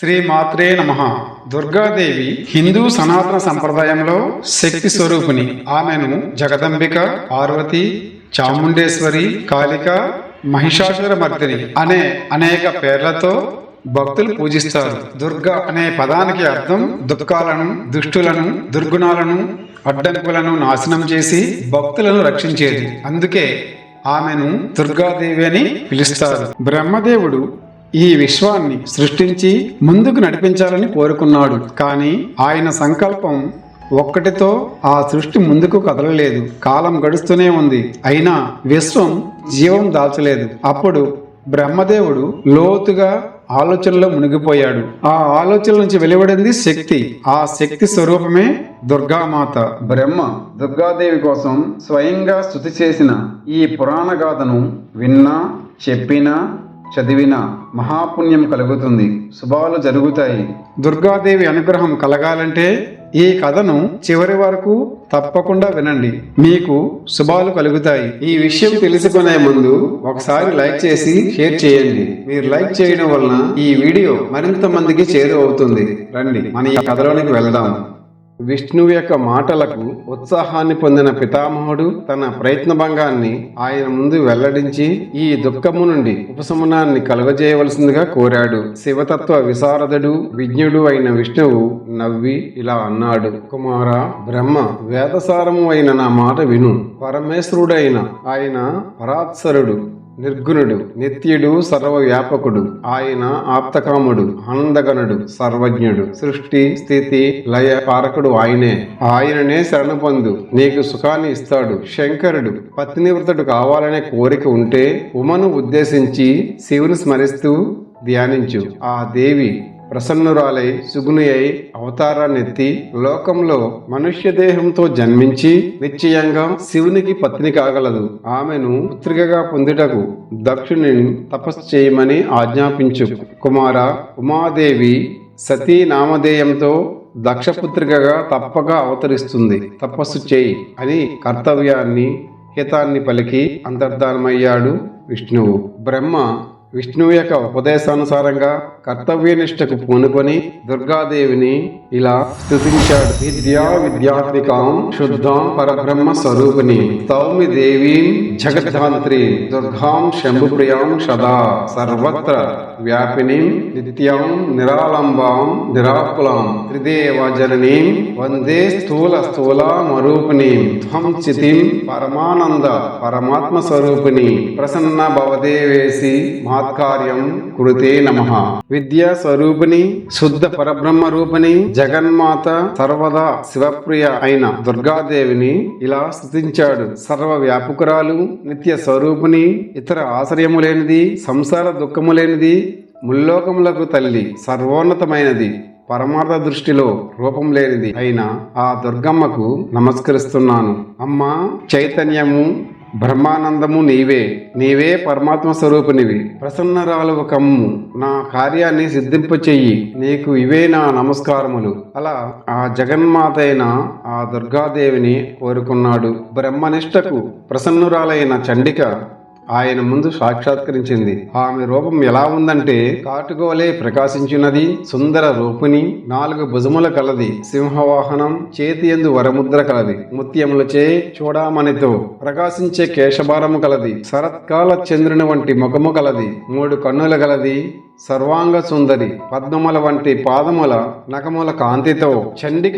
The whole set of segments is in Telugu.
శ్రీ మాత్రే నమ. దుర్గాదేవి హిందూ సనాతన సంప్రదాయంలో శక్తి స్వరూపిణి ఆమెను జగదంబిక పార్వతి చాముండేశ్వరి కాళిక మహిషాసుర మర్దిని అనే అనేక పేర్లతో భక్తులు పూజిస్తారు. దుర్గ అనే పదానికి అర్థం దుఃఖాలను దుష్టులను దుర్గుణాలను అడ్డంకులను నాశనం చేసి భక్తులను రక్షించేది. అందుకే ఆమెను దుర్గాదేవి అని పిలుస్తారు. బ్రహ్మదేవుడు ఈ విశ్వాన్ని సృష్టించి ముందుకు నడిపించాలని కోరుకున్నాడు. కానీ ఆయన సంకల్పం ఒక్కటితో ఆ సృష్టి ముందుకు కదలలేదు. కాలం గడుస్తూనే ఉంది. అయినా విశ్వం జీవం దాల్చలేదు. అప్పుడు బ్రహ్మదేవుడు లోతుగా ఆలోచనలో మునిగిపోయాడు. ఆ ఆలోచన నుంచి వెలువడింది శక్తి. ఆ శక్తి స్వరూపమే దుర్గామాత. బ్రహ్మ దుర్గాదేవి కోసం స్వయంగా స్థుతి చేసిన ఈ పురాణ గాథను విన్నా చెప్పినా చదివిన మహాపుణ్యం కలుగుతుంది. శుభాలు జరుగుతాయి. దుర్గాదేవి అనుగ్రహం కలగాలంటే ఈ కథను చివరి వరకు తప్పకుండా వినండి. మీకు శుభాలు కలుగుతాయి. ఈ విషయం తెలుసుకునే ముందు ఒకసారి లైక్ చేసి షేర్ చేయండి. మీరు లైక్ చేయడం వలన ఈ వీడియో మరింత మందికి చేరువవుతుంది. రండి మన ఈ కథలోనికి వెళ్దాం. విష్ణువు యొక్క మాటలకు ఉత్సాహాన్ని పొందిన పితామహుడు తన ప్రయత్న భంగాన్ని ఆయన ముందు వెల్లడించి ఈ దుఃఖము నుండి ఉపశమనాన్ని కలుగజేయవలసిందిగా కోరాడు. శివతత్వ విశారదుడు విజ్ఞుడు అయిన విష్ణువు నవ్వి ఇలా అన్నాడు. కుమార బ్రహ్మ వేదసారము అయిన నా మాట విను. పరమేశ్వరుడైన ఆయన పరాత్సరుడు. నిర్గుణుడు నిత్యుడు సర్వవ్యాపకుడు ఆయన ఆప్తకాముడు ఆనందగణుడు సర్వజ్ఞుడు సృష్టి స్థితి లయ పారకుడు ఆయనే. ఆయననే శరణ పొందు నీకు సుఖాన్ని ఇస్తాడు శంకరుడు. పత్నివ్రతుడు కావాలనే కోరిక ఉంటే ఉమను ఉద్దేశించి శివుని స్మరిస్తూ ధ్యానించు. ఆ దేవి ప్రసన్నురాలై సుగుని అయి అవతారాన్నెత్తి లోకంలో మనుష్య దేహంతో జన్మించి నిశ్చయంగా శివునికి పత్ని కాగలదు. ఆమెను పుత్రికగా పొందుటకు దక్షుని తపస్సు చేయమని ఆజ్ఞాపించు. కుమార ఉమాదేవి సతీ నామధేయంతో దక్షపుత్రికగా తప్పక అవతరిస్తుంది. తపస్సు చేయి అని కర్తవ్యాన్ని హితాన్ని పలికి అంతర్ధానమయ్యాడు విష్ణువు. బ్రహ్మ విష్ణువు యొక్క ఉపదేశానుసారంగా కర్తవ్యనిష్టకు పూనుకొని దుర్గాదేవిని ఇలా స్థుతించాడు. విద్యా విద్యాత్మికాం శుద్ధాం పరబ్రహ్మ స్వరూపిణి. సౌమి దేవీం జగద్ధాంత్రి దుర్గాం శంభుప్రియాం సదా. సర్వత్ర వ్యాపినీం నిత్యం నిరాళంబాం నిరాకులాం త్రిదేవ జననీం వందే స్థూల స్థూలామరూపిణీం త్వం చితిం పరమానంద పరమాత్మ స్వరూపిణి ప్రసన్న భవదేవేసి మహత్కార్యం కృతే నమ విద్యా స్వరూపిణి శుద్ధ పరబ్రహ్మ రూపిణి జగన్మాత సర్వదా శివప్రియ అయిన దుర్గాదేవిని ఇలా స్థుతించాడు సర్వ వ్యాపకురాలు నిత్య స్వరూపిణి ఇతర ఆశ్రయము లేనిది సంసార దుఃఖము లేనిది ముల్లోకములకు తల్లి సర్వోన్నతమైనది. పరమార్థ దృష్టిలో రూపం లేనిది అయిన ఆ దుర్గమ్మకు నమస్కరిస్తున్నాను. అమ్మ చైతన్యము బ్రహ్మానందము నీవే. నీవే పరమాత్మ స్వరూపునివి. ప్రసన్నరాలు కమ్ము నా కార్యాన్ని సిద్ధింప చెయ్యి నీకు ఇవే నా నమస్కారములు. అలా ఆ జగన్మాత అయిన ఆ దుర్గాదేవిని కోరుకున్నాడు. బ్రహ్మనిష్టకు ప్రసన్నురాలైన చండిక ఆయన ముందు సాక్షాత్కరించింది. ఆమె రూపం ఎలా ఉందంటే కాటుగోలే ప్రకాశించినది సుందర రూపిణి నాలుగు భుజముల కలది సింహవాహనం చేతి ఎందు వరముద్ర కలది ముత్యములచే చూడామణితో ప్రకాశించే కేశభారము కలది శరత్కాల చంద్రుని వంటి ముఖము కలది మూడు కన్నుల కలది సర్వాంగ సుందరి పద్మముల వంటి పాదముల నఖముల కాంతితో చండిక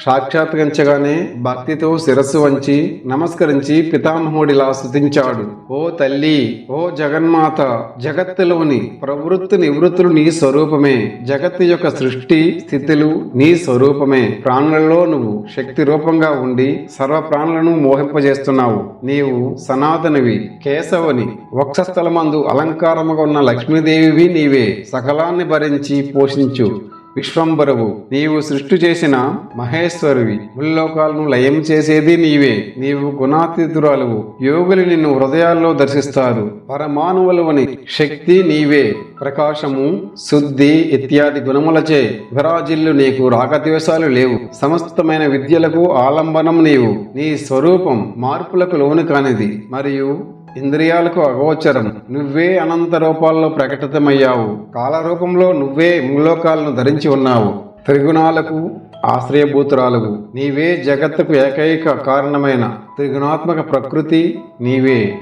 సాక్షాత్కరించగానే భక్తితో శిరస్సు వంచి నమస్కరించి పితామహుడిలా స్థుతించాడు ఓ తల్లి ఓ జగన్మాత జగత్తులోని ప్రవృత్తి నివృత్తులు నీ స్వరూపమే. జగత్తు యొక్క సృష్టి స్థితులు నీ స్వరూపమే. ప్రాణులలో నువ్వు శక్తి రూపంగా ఉండి సర్వ ప్రాణులను మోహింపజేస్తున్నావు. నీవు సనాతనివి కేశవుని వక్షస్థలమందు అలంకారముగా ఉన్న లక్ష్మీదేవివి నీవే. సకలాన్ని భరించి పోషించు. విశ్వంబరువు నీవు సృష్టి చేసిన మహేశ్వరువి ముల్లోకాలను లయం చేసేది నీవే. నీవు గుణాతీతురాలువు యోగులు నిన్ను హృదయాల్లో దర్శిస్తారు. పరమానవులవని శక్తి నీవే. ప్రకాశము శుద్ధి ఇత్యాది గుణములచే విరాజిల్లు నీకు రాగద్వేషాలు లేవు. సమస్తమైన విద్యలకు ఆలంబనం నీవు. నీ స్వరూపం మార్పులకు లోను కానిది మరియు ఇంద్రియాలకు అగోచరం. నువ్వే అనంత రూపాల్లో ప్రకటితమయ్యావు. కాల రూపంలో నువ్వే ముల్లోకాలను ధరించి ఉన్నావు. త్రిగుణాలకు ఆశ్రయభూతురాలువు. నీవే జగత్తుకు ఏకైక కారణమైన త్రిగుణాత్మక ప్రకృతి నీవే.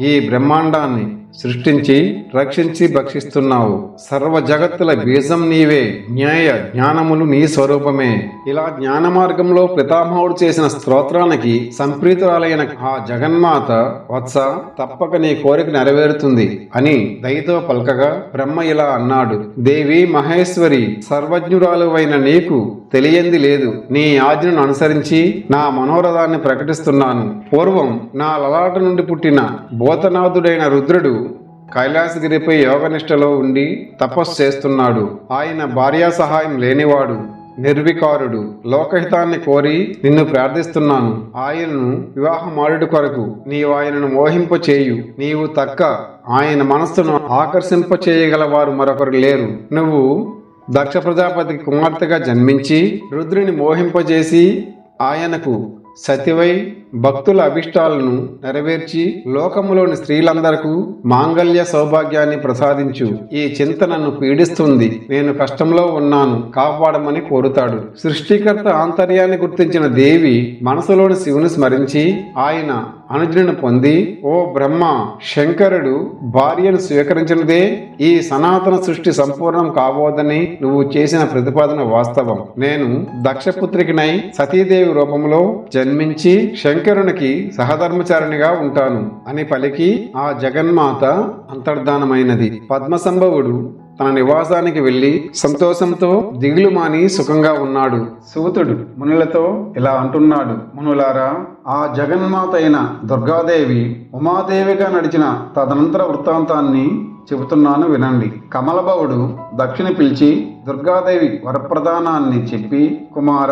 ఈ బ్రహ్మాండాన్ని సృష్టించి రక్షించి భక్షిస్తున్నావు. సర్వ జగత్తుల బీజం నీవే. న్యాయ జ్ఞానములు నీ స్వరూపమే. ఇలా జ్ఞాన మార్గంలో పితామహుడు చేసిన స్తోత్రానికి సంప్రీతురాలైన ఆ జగన్మాత వత్స తప్పక నీ కోరిక నెరవేరుతుంది అని దయతో పలకగా బ్రహ్మ ఇలా అన్నాడు దేవి మహేశ్వరి సర్వజ్ఞురాలువైన నీకు తెలియంది లేదు. నీ ఆజ్ఞను అనుసరించి నా మనోరథాన్ని ప్రకటిస్తున్నాను. పూర్వం నా లలాట నుండి పుట్టిన భూతనాథుడైన రుద్రుడు కైలాసగిరిపై యోగనిష్టలో ఉండి తపస్సు చేస్తున్నాడు. ఆయన భార్యా సహాయం లేనివాడు నిర్వికారుడు. లోకహితాన్ని కోరి నిన్ను ప్రార్థిస్తున్నాను. ఆయనను వివాహమాడు కొరకు నీవు ఆయనను మోహింప చేయు. నీవు తక్క ఆయన మనస్సును ఆకర్షింపచేయగల వారు మరొకరు లేరు. నువ్వు దక్ష ప్రజాపతికి కుమార్తెగా జన్మించి రుద్రుని మోహింపజేసి ఆయనకు సతివై భక్తుల అభిష్టాలను నెరవేర్చి లోకములోని స్త్రీలందరకు మాంగళ్య సౌభాగ్యాన్ని ప్రసాదించు. ఈ చింత నన్ను పీడిస్తుంది. నేను కష్టంలో ఉన్నాను. కాపాడమని కోరుతాడు. సృష్టికర్త ఆంతర్యాన్ని గుర్తించిన దేవి మనసులోని శివుని స్మరించి ఆయన అనుజ్ఞను పొంది ఓ బ్రహ్మ శంకరుడు భార్యను స్వీకరించినదే ఈ సనాతన సృష్టి సంపూర్ణం కాబోదని నువ్వు చేసిన ప్రతిపాదన వాస్తవం. నేను దక్షపుత్రికినై సతీదేవి రూపంలో జన్మించి శంకరునికి సహధర్మచారిణిగా ఉంటాను అని పలికి ఆ జగన్మాత అంతర్ధానమైనది. పద్మసంభవుడు తన నివాసానికి వెళ్ళి సంతోషంతో దిగులు మాని సుఖంగా ఉన్నాడు. సూతుడు మునులతో ఇలా అంటున్నాడు. మునులారా ఆ జగన్మాత అయిన దుర్గాదేవి ఉమాదేవిగా నడిచిన తదనంతర వృత్తాంతాన్ని చెబుతున్నాను వినండి. కమలభవుడు దక్షిణ పిలిచి దుర్గాదేవి వరప్రదానాన్ని చెప్పి కుమార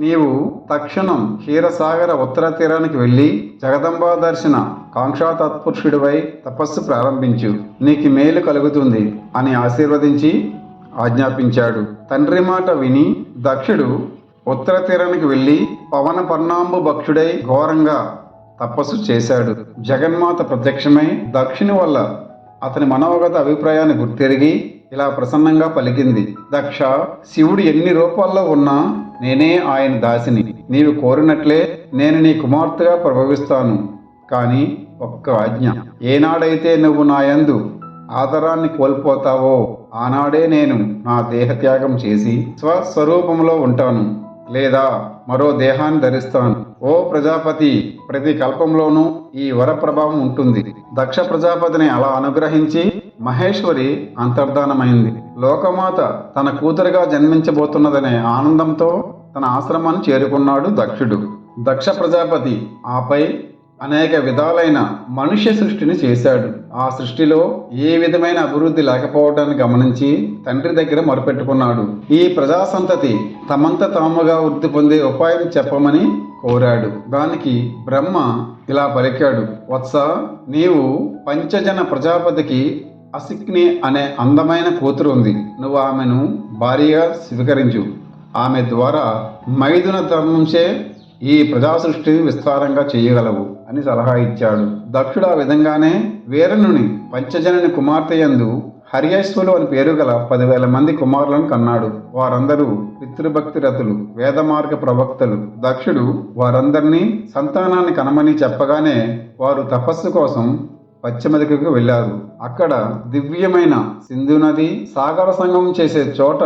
నీవు తక్షణం క్షీరసాగర ఉత్తర తీరానికి వెళ్ళి జగదంబా దర్శన కాంక్షా తత్పురుషుడివై తపస్సు ప్రారంభించు. నీకు మేలు కలుగుతుంది అని ఆశీర్వదించి ఆజ్ఞాపించాడు. తండ్రి మాట విని దక్షుడు ఉత్తర తీరానికి వెళ్ళి పవన పర్ణాంబు భక్షుడై ఘోరంగా తపస్సు చేశాడు. జగన్మాత ప్రత్యక్షమై దక్షిణి వల్ల అతని మనోగత అభిప్రాయాన్ని గుర్తెరిగి ఇలా ప్రసన్నంగా పలికింది. దక్ష శివుడు ఎన్ని రూపాల్లో ఉన్నా నేనే ఆయన దాసిని. నీవు కోరినట్లే నేను నీ కుమార్తెగా ప్రభవిస్తాను. కానీ ఒక్క ఆజ్ఞ. ఏనాడైతే నువ్వు నా యందు ఆదరాన్ని కోల్పోతావో ఆనాడే నేను నా దేహత్యాగం చేసి స్వస్వరూపంలో ఉంటాను. లేదా మరో దేహాన్ని ధరిస్తాను. ఓ ప్రజాపతి ప్రతి కల్పంలోనూ ఈ వర ప్రభావం ఉంటుంది. దక్ష ప్రజాపతిని అలా అనుగ్రహించి మహేశ్వరి అంతర్ధానమైంది. లోకమాత తన కూతురుగా జన్మించబోతున్నదనే ఆనందంతో తన ఆశ్రమాన్ని చేరుకున్నాడు దక్షుడు. దక్ష ప్రజాపతి ఆపై అనేక విధాలైన మనుష్య సృష్టిని చేశాడు. ఆ సృష్టిలో ఏ విధమైన అభివృద్ధి లేకపోవటాన్ని గమనించి తండ్రి దగ్గర మొరపెట్టుకున్నాడు. ఈ ప్రజా సంతతి తమంత తాముగా వృద్ధి పొందే ఉపాయం చెప్పమని కోరాడు. దానికి బ్రహ్మ ఇలా పలికాడు వత్స నీవు పంచజన ప్రజాపతికి అసిక్ని అనే అందమైన కూతురు ఉంది. నువ్వు ఆమెను భారీగా స్వీకరించు. ఆమె ద్వారా మైథున ధర్మంచే ఈ ప్రజా సృష్టిని విస్తారంగా చేయగలవు. అని సలహా ఇచ్చాడు. దక్షుడు ఆ విధంగానే వీరనుని పంచజనని కుమార్తె యందు అని పేరు గల పదివేల మంది కుమారులను కన్నాడు. వారందరూ పితృభక్తి రతులు వేద మార్గ ప్రవక్తలు. దక్షుడు వారందరినీ సంతానాన్ని కనమని చెప్పగానే వారు తపస్సు కోసం పశ్చిమ దిక్కుకు వెళ్ళారు. అక్కడ దివ్యమైన సింధు నది సాగర సంగమం చేసే చోట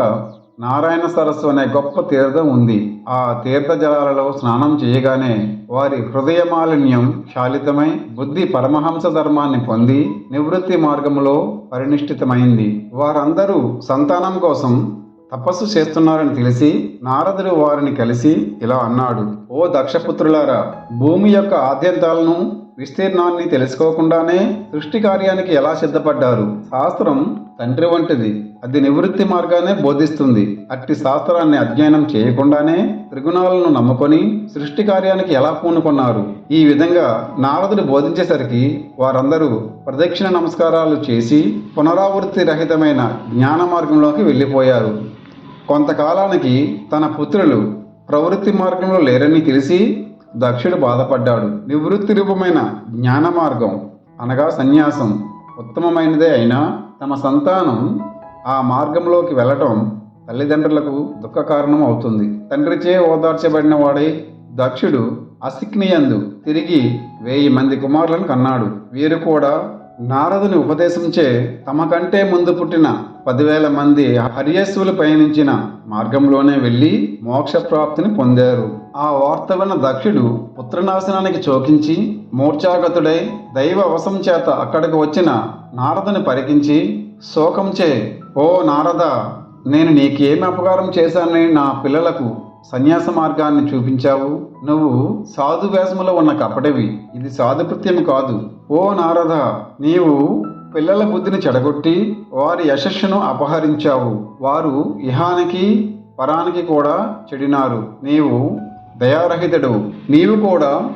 నారాయణ సరస్సు అనే గొప్ప తీర్థం ఉంది. ఆ తీర్థ జలాలలో స్నానం చేయగానే వారి హృదయ మాలిన్యం శాలితమై బుద్ధి పరమహంస ధర్మాన్ని పొంది నివృత్తి మార్గంలో పరినిష్ఠితమైంది. వారందరూ సంతానం కోసం తపస్సు చేస్తున్నారని తెలిసి నారదుడు వారిని కలిసి ఇలా అన్నాడు. ఓ దక్షపుత్రులారా భూమి యొక్క ఆద్యంతాలను విస్తీర్ణాన్ని తెలుసుకోకుండానే సృష్టి కార్యానికి ఎలా సిద్ధపడ్డారు? శాస్త్రం తండ్రి వంటిది. అది నివృత్తి మార్గానే బోధిస్తుంది. అట్టి శాస్త్రాన్ని అధ్యయనం చేయకుండానే త్రిగుణాలను నమ్ముకొని సృష్టి కార్యానికి ఎలా పూనుకున్నారు? ఈ విధంగా నారదుడు బోధించేసరికి వారందరూ ప్రదక్షిణ నమస్కారాలు చేసి పునరావృత్తి రహితమైన జ్ఞాన మార్గంలోకి వెళ్ళిపోయారు. కొంతకాలానికి తన పుత్రులు ప్రవృత్తి మార్గంలో లేరని తెలిసి దక్షుడు బాధపడ్డాడు. నివృత్తి రూపమైన జ్ఞాన మార్గం అనగా సన్యాసం ఉత్తమమైనదే అయినా తమ సంతానం ఆ మార్గంలోకి వెళ్ళటం తల్లిదండ్రులకు దుఃఖ కారణం అవుతుంది తండ్రిచే ఓదార్చబడిన వాడై దక్షుడు అసిక్నియందు తిరిగి వెయ్యి మంది కుమారులను కన్నాడు. వీరు కూడా నారదుని ఉపదేశంచే తమ కంటే ముందు పుట్టిన పదివేల మంది హర్యస్సులు పయనించిన మార్గంలోనే వెళ్ళి మోక్ష ప్రాప్తిని పొందారు. ఆ వార్త విన్న దక్షుడు పుత్రనాశనానికి చోకించి మూర్ఛాగతుడై దైవ వశం చేత అక్కడికి వచ్చిన నారదుని పరికించి శోకంచే ఓ నారద నేను నీకేమి అపకారం చేశానని నా పిల్లలకు సన్యాస మార్గాన్ని చూపించావు? నువ్వు సాధు వేషములో ఉన్న కపటవి. ఇది సాధుకృత్యం కాదు. ఓ నారద నీవు పిల్లల బుద్ధిని చెడగొట్టి వారి యశస్సును అపహరించావు. వారు ఇహానికి పరానికి కూడా చెడినారు. నీవు దయారహితుడు. నీవు కూడా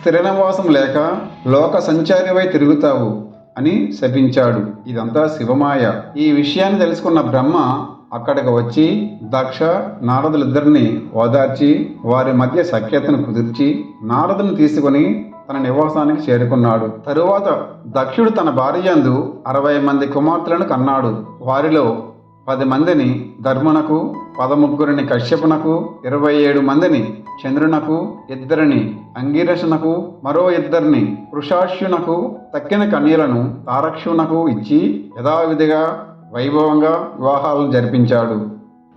స్థిరనివాసం లేక లోక సంచారివై తిరుగుతావు అని శపించాడు. ఇదంతా శివమాయ. ఈ విషయాన్ని తెలుసుకున్న బ్రహ్మ అక్కడికి వచ్చి దక్ష నారదులిద్దరిని ఓదార్చి వారి మధ్య సఖ్యతను కుదిర్చి నారదుని తీసుకుని తన నివాసానికి చేరుకున్నాడు. తరువాత దక్షుడు తన భార్యందు అరవై మంది కుమార్తెలను కన్నాడు. వారిలో పది మందిని ధర్మనకు పదముగ్గురిని కశ్యపునకు ఇరవై ఏడు మందిని చంద్రునకు ఇద్దరిని అంగీరసునకు మరో ఇద్దరిని వృషాష్యునకు తక్కిన కన్యలను తారక్షునకు ఇచ్చి యథావిధిగా వైభవంగా వివాహాలను జరిపించాడు.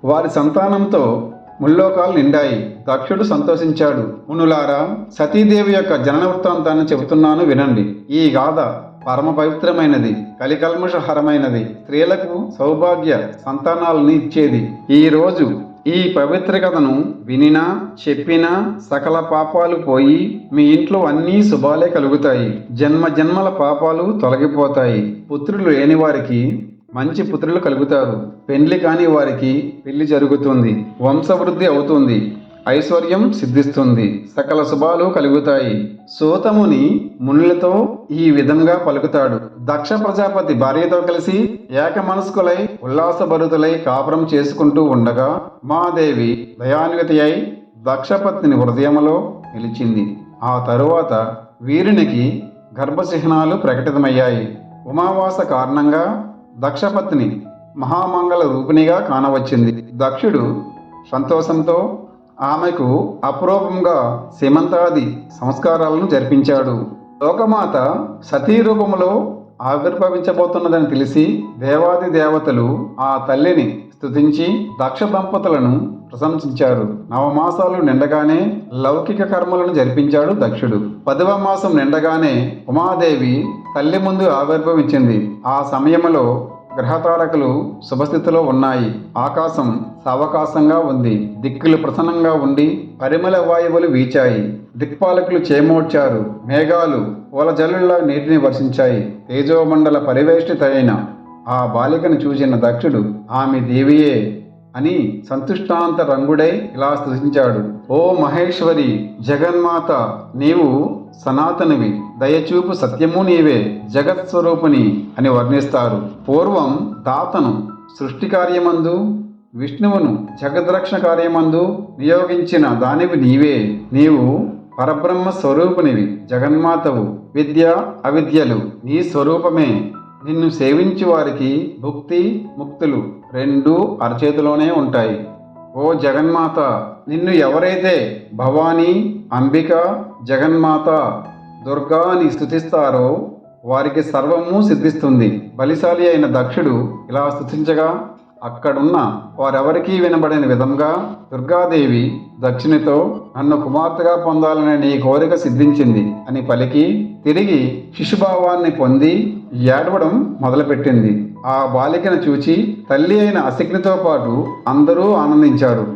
వారి సంతానంతో ముల్లోకాలు నిండాయి. దక్షుడు సంతోషించాడు. మునులారా సతీదేవి యొక్క జనన వృత్తాంతాన్ని చెబుతున్నాను వినండి. ఈ గాథ పరమ పవిత్రమైనది కలికల్మషహరమైనది. స్త్రీలకు సౌభాగ్య సంతానాలని ఇచ్చేది. ఈ రోజు ఈ పవిత్ర కథను వినినా చెప్పినా సకల పాపాలు పోయి మీ ఇంట్లో అన్నీ శుభాలే కలుగుతాయి. జన్మ జన్మల పాపాలు తొలగిపోతాయి. పుత్రులు లేని వారికి మంచి పుత్రులు కలుగుతారు. పెండ్లి కాని వారికి పెళ్ళి జరుగుతుంది. వంశవృద్ధి అవుతుంది. ఐశ్వర్యం సిద్ధిస్తుంది. సకల శుభాలు కలుగుతాయి. సూతముని మునులతో ఈ విధంగా పలుకుతాడు. దక్ష ప్రజాపతి భార్యతో కలిసి ఏక మనస్కులై ఉల్లాసభరుతులై కాపురం చేసుకుంటూ ఉండగా మాదేవి దయాన్వితి అయి దక్షపత్ని హృదయంలో నిలిచింది. ఆ తరువాత వీరునికి గర్భచిహ్నాలు ప్రకటితమయ్యాయి. ఉమావాస కారణంగా దక్షపత్ని మహామంగళ రూపిణిగా కానవచ్చింది. దక్షుడు సంతోషంతో ఆమెకు అపురూపంగా సీమంతాది సంస్కారాలను జరిపించాడు. లోకమాత సతీ రూపంలో ఆవిర్భవించబోతున్నదని తెలిసి దేవాది దేవతలు ఆ తల్లిని స్తుతించి దక్ష దంపతులను ప్రశంసించారు. నవమాసాలు నిండగానే లౌకిక కర్మలను జరిపించాడు దక్షుడు. పదవ మాసం నిండగానే ఉమాదేవి తల్లి ముందు ఆవిర్భవించింది. ఆ సమయంలో గ్రహతారకులు శుభస్థితిలో ఉన్నాయి. ఆకాశం సావకాశంగా ఉంది. దిక్కులు ప్రసన్నంగా ఉండి పరిమళ వాయువులు వీచాయి. దిక్పాలకులు చేమోడ్చారు. మేఘాలు పూల నీటిని వర్షించాయి. తేజోమండల పరివేష్టితైన ఆ బాలికను చూసిన దక్షుడు ఆమె దేవియే అని సంతుష్టాంత రంగుడై ఇలా స్తుతించాడు ఓ మహేశ్వరి జగన్మాత నీవు సనాతనివి. దయచూపు సత్యము నీవే జగత్ స్వరూపిణి అని వర్ణిస్తారు. పూర్వం దాతను సృష్టి కార్యమందు విష్ణువును జగద్రక్షణ కార్యమందు నియోగించిన దానివి నీవే. నీవు పరబ్రహ్మ స్వరూపునివి జగన్మాతవు. విద్య అవిద్యలు నీ స్వరూపమే. నిన్ను సేవించు వారికి భుక్తి ముక్తులు. రెండూ అరచేతిలోనే ఉంటాయి. ఓ జగన్మాత నిన్ను ఎవరైతే భవానీ అంబిక జగన్మాత దుర్గా అని స్థుతిస్తారో వారికి సర్వము సిద్ధిస్తుంది. బలిశాలి అయిన దక్షుడు ఇలా స్థుతించగా అక్కడున్న వారెవరికీ వినబడిన విధంగా దుర్గాదేవి దక్షిణితో నన్ను కుమార్తెగా పొందాలనే నీ కోరిక సిద్ధించింది అని పలికి తిరిగి శిశుభావాన్ని పొంది ఏడవడం మొదలుపెట్టింది. ఆ బాలికను చూచి తల్లి అయిన అసిగ్నితో పాటు అందరూ ఆనందించారు.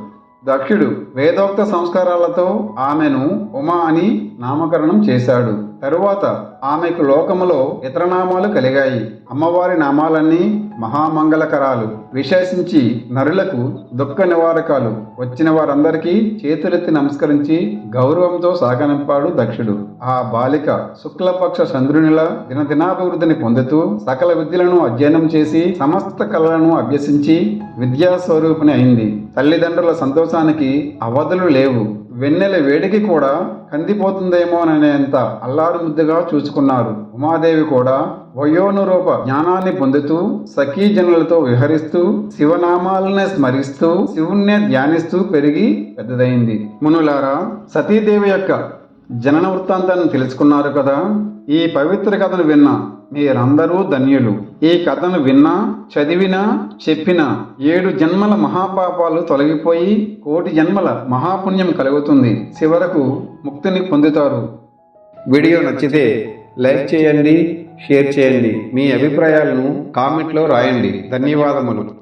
దక్షుడు వేదోక్త సంస్కారాలతో ఆమెను ఉమా అని నామకరణం చేశాడు. తరువాత ఆమెకు లోకములో ఇతర నామాలు కలిగాయి. అమ్మవారి నామాలన్నీ మహామంగళకరాలు. విశేషించి నరులకు దుఃఖ నివారకాలు. వచ్చిన వారందరికీ చేతులెత్తి నమస్కరించి గౌరవంతో సాగనింపాడు దక్షుడు. ఆ బాలిక శుక్లపక్ష చంద్రునిలా దినదినాభివృద్ధిని పొందుతూ సకల విద్యలను అధ్యయనం చేసి సమస్త కళలను అభ్యసించి విద్యాస్వరూపిణి అయింది. తల్లిదండ్రుల సంతోషానికి అవధులు లేవు. వెన్నెల వేడికి కూడా కందిపోతుందేమోననేంత అల్లారు ముద్దుగా చూసుకున్నారు ఉమాదేవి కూడా వయోనురూప జ్ఞానాన్ని పొందుతూ సఖీ జనులతో విహరిస్తూ శివనామాలనే స్మరిస్తూ శివుణ్ణే ధ్యానిస్తూ పెరిగి పెద్దదైంది. మునులారా సతీదేవి యొక్క జనన వృత్తాంతాన్ని తెలుసుకున్నారు కదా. ఈ పవిత్ర కథను విన్న మీరందరూ ధన్యులు. ఈ కథను విన్నా చదివినా చెప్పినా ఏడు జన్మల మహాపాపాలు తొలగిపోయి కోటి జన్మల మహాపుణ్యం కలుగుతుంది. చివరకు ముక్తిని పొందుతారు. వీడియో నచ్చితే లైక్ చేయండి షేర్ చేయండి. మీ అభిప్రాయాలను కామెంట్లో రాయండి. ధన్యవాదములు.